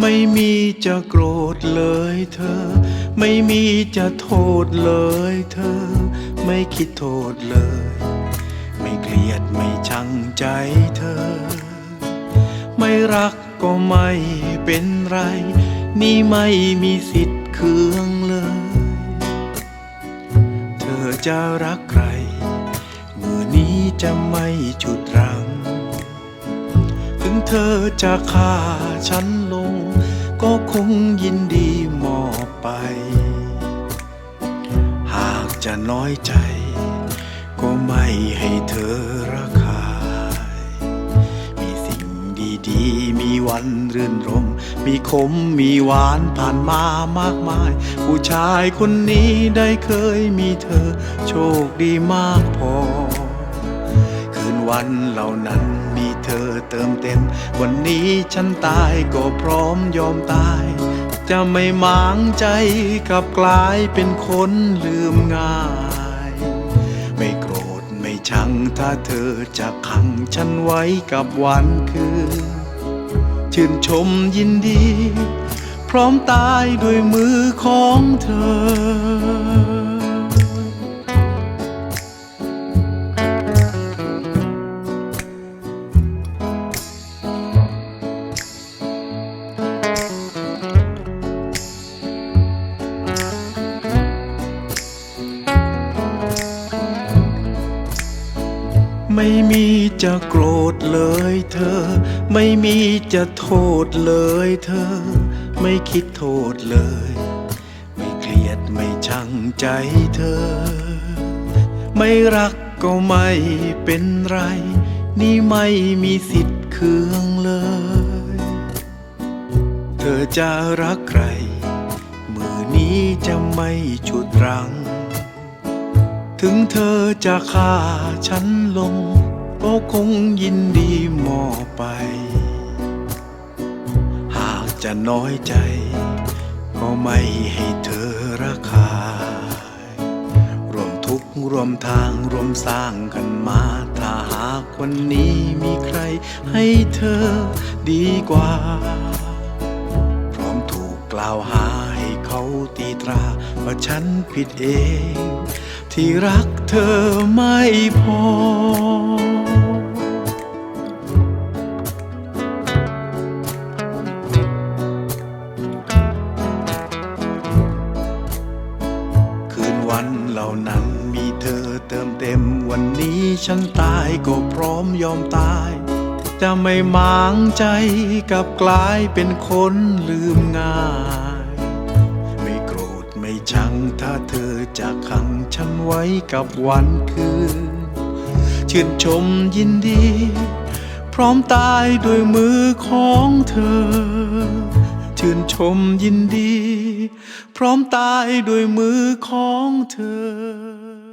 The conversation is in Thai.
ไม่มีจะโกรธเลยเธอ ไม่มีจะโทษเลยเธอ ไม่คิดโทษเลย ไม่เกลียดไม่ชังใจเธอ ไม่รักก็ไม่เป็นไร นี่ไม่มีสิทธิ์เคืองเลย เธอจะรักใครมือนี้จะไม่ฉุดรัง ถึงเธอจะฆ่าฉันล ก็คงยินดีมอบไป หากจะน้อยใจ ก็ไม่ให้เธอระคาย มีสิ่งดีๆ มีวันรื่นรม มีขมมีหวานผ่านมามากมาย ผู้ชายคนนี้ได้เคยมีเธอ โชคดีมากพอ คืนวันเหล่านั้น เธอเติมเต็ม วันนี้ฉันตายก็พร้อมยอมตาย จะไม่หมางใจกับกลายเป็นคนลืมง่าย ไม่โกรธไม่ชังถ้าเธอจะขังฉันไว้กับวันคืน ชื่นชมยินดี พร้อมตายด้วยมือของเธอ ไม่มีจะโกรธเลยเธอ ไม่มีจะโทษเลยเธอ ไม่คิดโทษเลย ไม่เกลียดไม่ชังใจเธอ ไม่รักก็ไม่เป็นไร นี่ไม่มีสิทธิ์เคืองเลย เธอจะรักใครมือนี้จะไม่ฉุดรั้ง ถึงเธอจะฆ่าฉันลง ก็คงยินดีมอบไป หากจะน้อยใจ ก็ไม่ให้เธอระคายรวมทุกข์ร่วมทางรวมสร้างกันมา ถ้าหากวันนี้มีใครให้เธอดีกว่า พร้อมถูกกล่าวหา เขาตีตราว่าฉันผิดเอง ที่รักเธอไม่พอ คืนวันเหล่านั้นมีเธอเติมเต็มวันนี้ฉันตายก็พร้อมยอมตายจะไม่หมางใจกับกลายเป็นคนลืมงาย อจะขังฉันไว้กับวันคืน ชื่นชมยินดี พร้อมตายด้วยมือของเธอ ชื่นชมยินดี พร้อมตายด้วยมือของเธอ